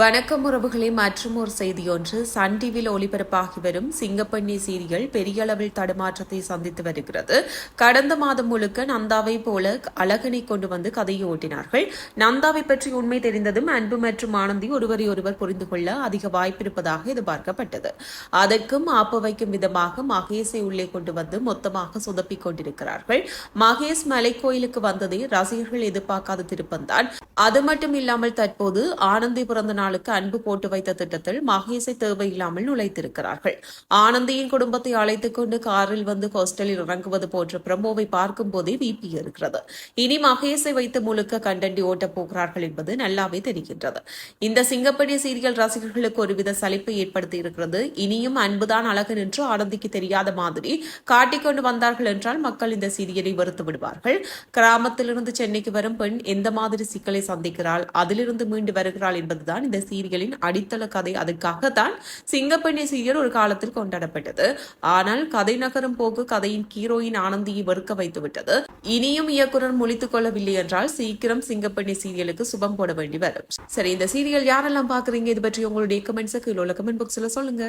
வணக்கம் உறவுகளை மற்றும் ஒரு செய்தியொன்று. சன் டிவியில் ஒளிபரப்பாகி வரும் சிங்கப்பண்ணி சீரியல் பெரிய அளவில் தடுமாற்றத்தை சந்தித்து வருகிறது. கடந்த மாதம் முழுக்க நந்தாவை போல அழகனை கொண்டு வந்து கதையை ஓட்டினார்கள். நந்தாவை பற்றி உண்மை தெரிந்ததும் அன்பு மற்றும் ஆனந்தி ஒருவரை ஒருவர் புரிந்து கொள்ள அதிக வாய்ப்பிருப்பதாக எதிர்பார்க்கப்பட்டது. அதற்கும் ஆப்பு வைக்கும் விதமாக மகேஷை உள்ளே கொண்டு வந்து மொத்தமாக சொதப்பிக் கொண்டிருக்கிறார்கள். மகேஷ் மலைக்கோயிலுக்கு வந்ததே ரசிகர்கள் எதிர்பார்க்காத திருப்பந்தான் அது மட்டும் இல்லாமல் தற்போது ஆனந்தி பிறந்த நாளுக்கு அன்பு போட்டு வைத்த திட்டத்தில் மகேஷை தேவையில்லாமல் நுழைத்திருக்கிறார்கள். ஆனந்தியின் குடும்பத்தை அழைத்துக் கொண்டு காரில் வந்து ஹாஸ்டலில் இறங்குவது போன்ற பிரமோவை பார்க்கும் போதே விபி இருக்கிறது இனி மகேஷை வைத்து முழுக்க கண்டண்டி ஓட்டப் போகிறார்கள் என்பது நல்லாவே தெரிகின்றது. இந்த சிங்கப்படி சீரியல் ரசிகர்களுக்கு ஒருவித சலிப்பை ஏற்படுத்தி இருக்கிறது. இனியும் அன்புதான் அழகு என்று ஆனந்திக்கு தெரியாத மாதிரி காட்டிக்கொண்டு வந்தார்கள் என்றால் மக்கள் இந்த சீரியலை வெறுத்து விடுவார்கள். கிராமத்திலிருந்து சென்னைக்கு வரும் பெண் எந்த மாதிரி சிக்கலை சந்திக்கிறாள்? அதிலிருந்து மீண்டு வருகிறாள் என்பதுதான் இந்த சீரியலின் அடித்தள கதை அதுக்காகத்தான் சிங்கப்பெண்ணை சீரியல் ஒரு காலத்தில் கொண்டாடப்பட்டது. ஆனால் கதை நகரும் போக்கு கதையின் ஹீரோயின் ஆனந்தியை வெறுக்க வைத்துவிட்டது. இனியும் இயக்குனர் முழித்துக் கொள்ளவில்லை என்றால் சீக்கிரம் சிங்கப்பெண்ணை சீரியலுக்கு சுபம் போட வேண்டி வரும். சரி இந்த சீரியல் யாரெல்லாம் பாக்குறீங்க இது பற்றி உங்களுடைய கமெண்ட்ஸை கீழே உள்ள கமெண்ட் பாக்ஸ்ல சொல்லுங்க.